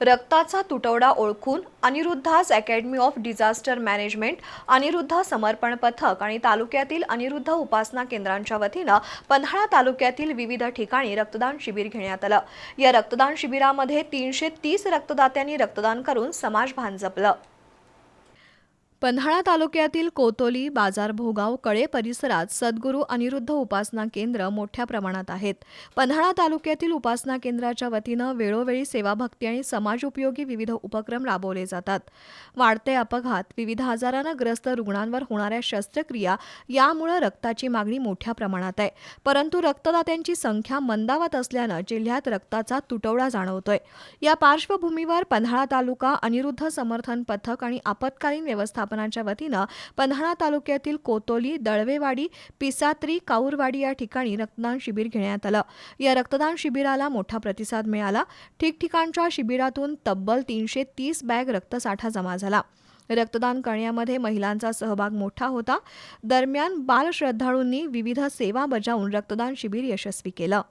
रक्ताचा तुटवडा ओळखून अनिरुद्धास academy of disaster management Aniruddha समर्पण पथक आणि तालुक्यातील अनिरुद्ध उपासना केंद्रांच्या वतीनं पन्हाळा तालुक्यातील विविध ठिकाणी रक्तदान शिबिर घेण्यात आलं. या रक्तदान शिबिरामध्ये तीनशे तीस रक्तदात्यांनी रक्तदान करून समाजभान जपलं. पन्हाळा तालुक्यातील कोतोली बाजार भोगाव कळे परिसरात सद्गुरू अनिरुद्ध उपासना केंद्र मोठ्या प्रमाणात आहेत. पन्हाळा तालुक्यातील उपासना केंद्राच्या वतीनं वेळोवेळी सेवाभक्ती आणि समाजोपयोगी विविध उपक्रम राबवले जातात. वाढते अपघात विविध आजारानं ग्रस्त रुग्णांवर होणाऱ्या शस्त्रक्रिया यामुळे रक्ताची मागणी मोठ्या प्रमाणात आहे. परंतु रक्तदात्यांची संख्या मंदावत असल्यानं जिल्ह्यात रक्ताचा तुटवडा जाणवतोय. या पार्श्वभूमीवर पन्हाळा तालुका अनिरुद्ध समर्थन पथक आणि आपत्कालीन व्यवस्था व्यवस्थापनाच्या वतीनं पन्हाळा तालुक्यातील कोतोली दळवेवाडी पिसात्री काऊरवाडी या ठिकाणी रक्तदान शिबिर घेण्यात आलं. या रक्तदान शिबिराला मोठा प्रतिसाद मिळाला. ठिकठिकाणच्या शिबिरातून तब्बल तीनशे तीस बॅग रक्तसाठा जमा झाला. रक्तदान करण्यामध्ये महिलांचा सहभाग मोठा होता. दरम्यान बाल श्रद्धाळूंनी विविध सेवा बजावून रक्तदान शिबिर यशस्वी केलं.